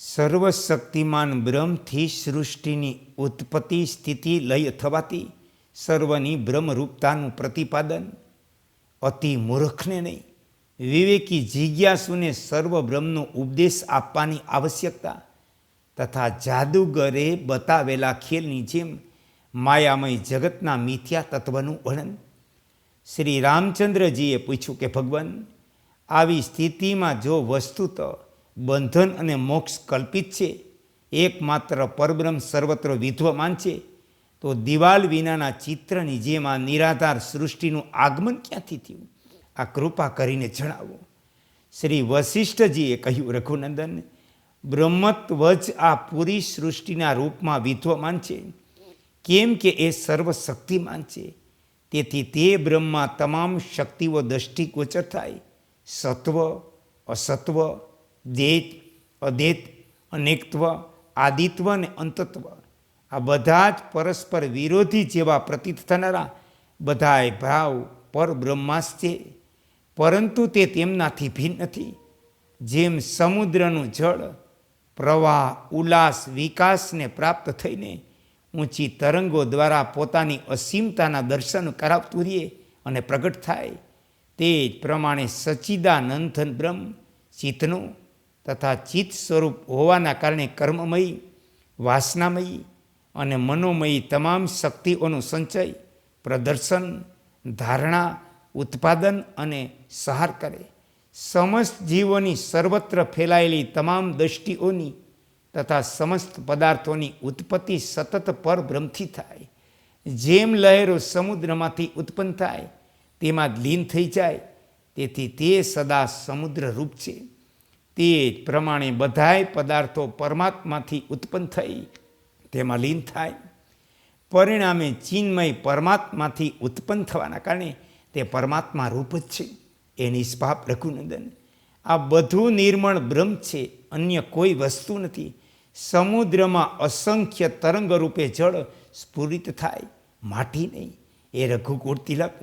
સર્વશક્તિમાન બ્રહ્મથી સૃષ્ટિની ઉત્પત્તિ સ્થિતિ લય થવાથી સર્વની બ્રહ્મરૂપતાનું પ્રતિપાદન અતિ મૂર્ખને નહીં. વિવેકી જિજ્ઞાસુને સર્વ બ્રહ્મનો ઉપદેશ આપવાની આવશ્યકતા તથા જાદુગરે બતાવેલા ખેલની જેમ માયામય જગતના મિથ્યા તત્વનું વર્ણન. શ્રી રામચંદ્રજીએ પૂછ્યું કે ભગવાન, આવી સ્થિતિમાં જો વસ્તુત બંધન અને મોક્ષ કલ્પિત છે. એકમાત્ર પરબ્રહ્મ સર્વત્ર વિધ્વમાન છે. તો દિવાલ વિનાના ચિત્રની જેમ આ નિરાધાર સૃષ્ટિનું આગમન ક્યાંથી થયું? આ કૃપા કરીને જણાવો. શ્રી વશિષ્ઠજીએ કહ્યું, રઘુનંદન, બ્રહ્મત્વજ આ પૂરી સૃષ્ટિના રૂપમાં વિધ્વમાન છે. કેમ કે એ સર્વશક્તિમાન છે? તેથી તે બ્રહ્મમાં તમામ શક્તિઓ દ્રષ્ટિગોચર થાય. સત્વ, અસત્વ દેત અદ્વૈત અનેકત્વ, આદિત્વ અને અંતત્વ. આ બધા જ પરસ્પર વિરોધી જેવા પ્રતીત થનારા બધાય ભાવ પરબ્રહ્માસ છે પરંતુ તે તેમનાથી ભિન્ન નથી. જેમ સમુદ્રનું જળ, પ્રવાહ, ઉલ્લાસ, વિકાસને પ્રાપ્ત થઈને ઊંચી તરંગો દ્વારા પોતાની અસીમતાના દર્શન કરાવતું રહીએ અને પ્રગટ થાય. તે જ પ્રમાણે સચિદાનંદન બ્રહ્મ, ચિત્તનું તથા ચિત્ત સ્વરૂપ હોવાના કારણે કર્મમયી, વાસનામયી અને મનોમયી તમામ શક્તિઓનું સંચય, પ્રદર્શન, ધારણા, ઉત્પાદન અને સહાર કરે. સમસ્ત જીવોની સર્વત્ર ફેલાયેલી તમામ દૃષ્ટિઓની તથા સમસ્ત પદાર્થોની ઉત્પત્તિ સતત પરબ્રહ્મથી થાય. જેમ લહેરો સમુદ્રમાંથી ઉત્પન્ન થાય, તેમાં લીન થઈ જાય, તેથી તે સદા સમુદ્ર રૂપ છે. તે જ પ્રમાણે બધાય પદાર્થો પરમાત્માથી ઉત્પન્ન થઈ, તેમાં લીન થાય. પરિણામે ચિન્મય પરમાત્માથી ઉત્પન્ન થવાના કારણે તે પરમાત્મા રૂપ જ છે એ નિષ્પાપ રઘુનંદન. આ બધું નિર્મળ બ્રહ્મ છે, અન્ય કોઈ વસ્તુ નથી. સમુદ્રમાં અસંખ્ય તરંગ રૂપે જળ સ્ફુરિત થાય, માટી નહીં. એ રઘુકુળ તિલક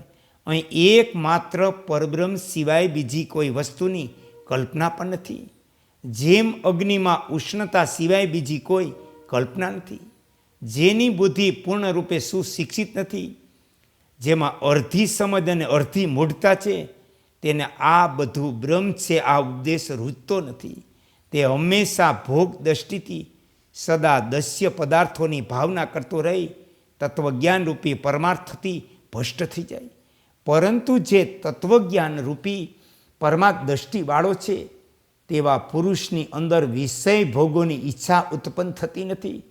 અહીં એકમાત્ર પરબ્રહ્મ સિવાય બીજી કોઈ વસ્તુની કલ્પના પણ નથી. જેમ અગ્નિમાં ઉષ્ણતા સિવાય બીજી કોઈ કલ્પના નથી. જેની બુદ્ધિ પૂર્ણરૂપે સુશિક્ષિત નથી. જેમાં અડધી સમજ અને અડધી મૂઢતા છે, તેને આ બધું બ્રહ્મ છે, આ ઉપદેશ રૂચતો નથી. તે હંમેશા ભોગ દ્રષ્ટિથી સદા દસ્ય પદાર્થોની ભાવના કરતો રહી, તત્વજ્ઞાનરૂપી પરમાર્થથી ભ્રષ્ટ થઈ જાય. પરંતુ જે તત્વજ્ઞાન રૂપી પરમાર્થ દ્રષ્ટિવાળો છે, તેવા પુરુષની અંદર વિષય ભોગોની ઈચ્છા ઉત્પન્ન થતી નથી.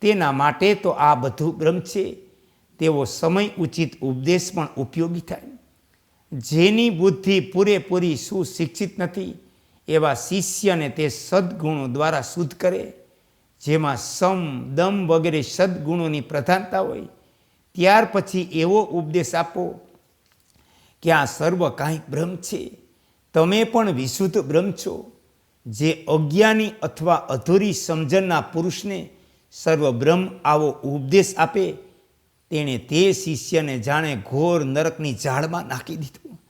તેના માટે તો આ બધું બ્રહ્મ છે. તેવો સમય ઉચિત ઉપદેશ પણ ઉપયોગી થાય. જેની બુદ્ધિ પૂરેપૂરી સુશિક્ષિત નથી, એવા શિષ્યને તે સદ્ગુણો દ્વારા શુદ્ધ કરે. જેમાં સમ, દમ વગેરે સદ્ગુણોની પ્રધાનતા હોય. ત્યાર પછી એવો ઉપદેશ આપો કે આ સર્વ કાંઈ ભ્રમ છે. તમે પણ વિશુદ્ધ બ્રહ્મ છો, જે અજ્ઞાની અથવા અધૂરી સમજણના પુરુષને સર્વબ્રહ્મ આવો ઉપદેશ આપે, તેણે તે શિષ્યને જાણે ઘોર નરકની ઝાડમાં નાખી દીધું.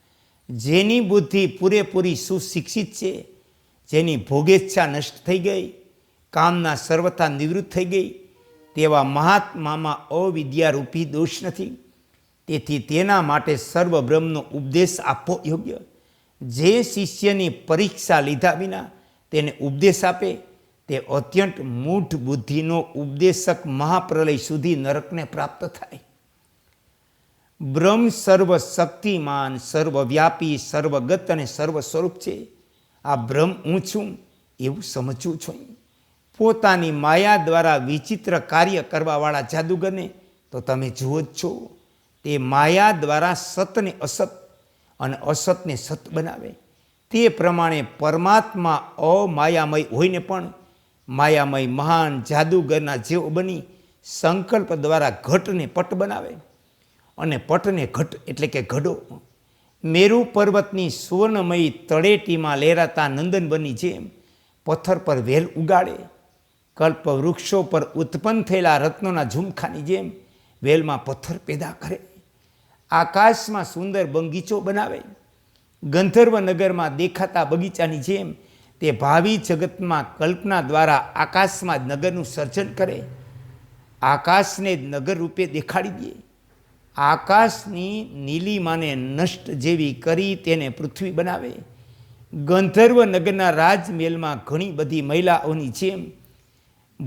જેની બુદ્ધિ પૂરેપૂરી સુશિક્ષિત છે, જેની ભોગેચ્છા નષ્ટ થઈ ગઈ, કામના સર્વથા નિવૃત્ત થઈ ગઈ, તેવા મહાત્મામાં અવિદ્યારૂપી દોષ નથી. તેથી તેના માટે સર્વબ્રહ્મનો ઉપદેશ આપવો યોગ્ય. જે શિષ્યની પરીક્ષા લીધા વિના તેને ઉપદેશ આપે, તે અત્યંત મૂઢ બુદ્ધિનો ઉપદેશક મહાપ્રલય સુધી નરકને પ્રાપ્ત થાય. બ્રહ્મ સર્વ શક્તિમાન સર્વવ્યાપી, સર્વગત અને સર્વ સ્વરૂપ છે. આ બ્રહ્મ હું છું એવું સમજવું છું. પોતાની માયા દ્વારા વિચિત્ર કાર્ય કરવાવાળા જાદુગરને તો તમે જુઓ જ છો. તે માયા દ્વારા સતને અસત અને અસતને સત બનાવે. તે પ્રમાણે પરમાત્મા અમાયામય હોઈને પણ માયામય મહાન જાદુગરના જેવો બની સંકલ્પ દ્વારા ઘટને પટ બનાવે. અને પટને ઘટ એટલે કે ઘડો. મેરુ પર્વતની સુવર્ણમયી તળેટીમાં લહેરાતા નંદનબની જેમ પથ્થર પર વેલ ઉગાડે. કલ્પ વૃક્ષો પર ઉત્પન્ન થયેલા રત્નોના ઝુમખાની જેમ વેલમાં પથ્થર પેદા કરે. આકાશમાં સુંદર બગીચો બનાવે. ગંધર્વ નગરમાં દેખાતા બગીચાની જેમ તે ભાવિ જગતમાં કલ્પના દ્વારા આકાશમાં નગરનું સર્જન કરે. આકાશને જ નગર રૂપે દેખાડી દે. આકાશની નીલિમાને નષ્ટ જેવી કરી તેને પૃથ્વી બનાવે. ગંધર્વ નગરના રાજમહેલમાં ઘણી બધી મહિલાઓની જેમ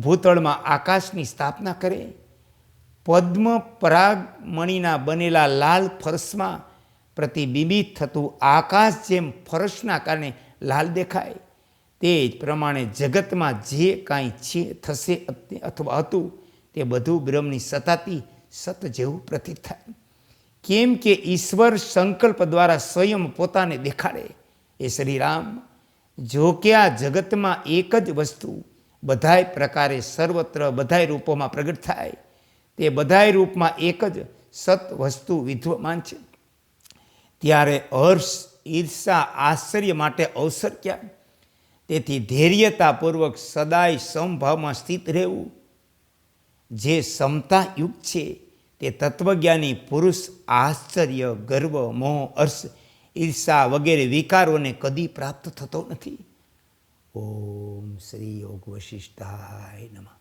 ભૂતળમાં આકાશની સ્થાપના કરે. પદ્મ પરાગમણીના બનેલા લાલ ફરસમાં પ્રતિબિંબિત થતું આકાશ જેમ ફરસના કારણે લાલ દેખાય. તે જ પ્રમાણે જગતમાં જે કાંઈ છે, થશે અથવા હતું, તે બધું બ્રહ્મની સતાતી સત જેવું પ્રતીત થાય. કેમ કે ઈશ્વર સંકલ્પ દ્વારા સ્વયં પોતાને દેખાડે. એ શ્રીરામ, જો કે આ જગતમાં એક જ વસ્તુ બધાય પ્રકારે સર્વત્ર બધાય રૂપોમાં પ્રગટ થાય. તે બધાય રૂપમાં એક જ સત વસ્તુ વિદ્યમાન છે. ત્યારે હર્ષ ઈર્ષા, આશ્ચર્ય માટે અવસર ક્યાં? તેથી ધૈર્યતાપૂર્વક સદાય સમભાવમાં સ્થિત રહેવું. જે સમતા યુક્ત છે, તે તત્વજ્ઞાની પુરુષ આશ્ચર્ય, ગર્વ, મોહ, અર્ષ, ઈર્ષા વગેરે વિકારોને કદી પ્રાપ્ત થતો નથી. ઓમ શ્રી યોગ વશિષ્ઠાય નમઃ.